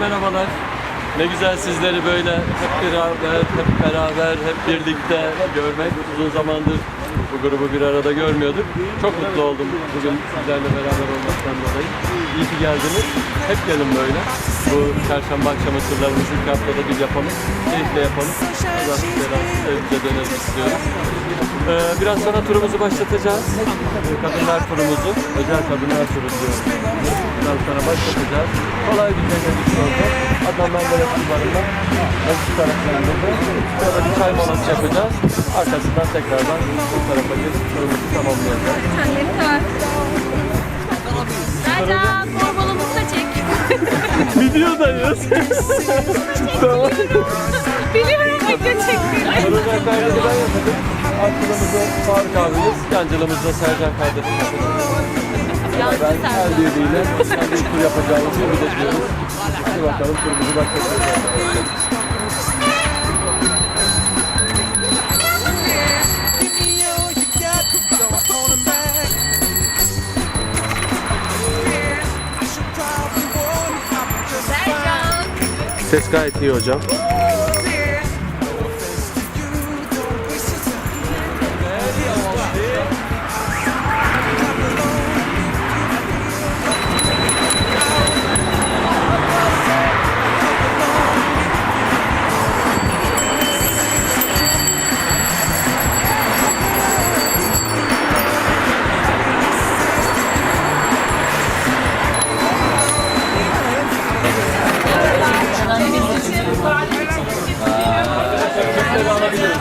merhabalar. Ne güzel sizleri böyle hep beraber, hep beraber, hep birlikte görmek. Uzun zamandır bu grubu bir arada görmüyorduk. Çok mutlu oldum bugün sizlerle beraber olmaktan dolayı. İyi ki geldiniz. Hep gelin böyle. Bu çarşamba akşamı turlarımızı ilk haftada bir yapalım. Keyifle yapalım. Belasız evimize dönelim istiyoruz. Ee, biraz sonra turumuzu başlatacağız. Ee, Kadınlar turumuzu, özel kadınlar turu diyoruz. Biraz sonra başlatacağız. Kolay bir temizlik oldu. Adnan Menderes Kumarı'nda Mesut taraflarında da burada bir çay molası yapacağız. Arkasından tekrardan bu tarafa gelip turumuzu tamamlayacağız. Sercan, torbalımızı da çek. Videodayız. tamam. Biliyorum video çektiğini. Faruk abimiz, yancılığımızda Sercan kardeşim yapacak. Yancı Ben her biriyle kendi bir tur yapacağımızı ediyoruz. Hadi bakalım turumuzu başlatacağız. Give me all you alabiliriz.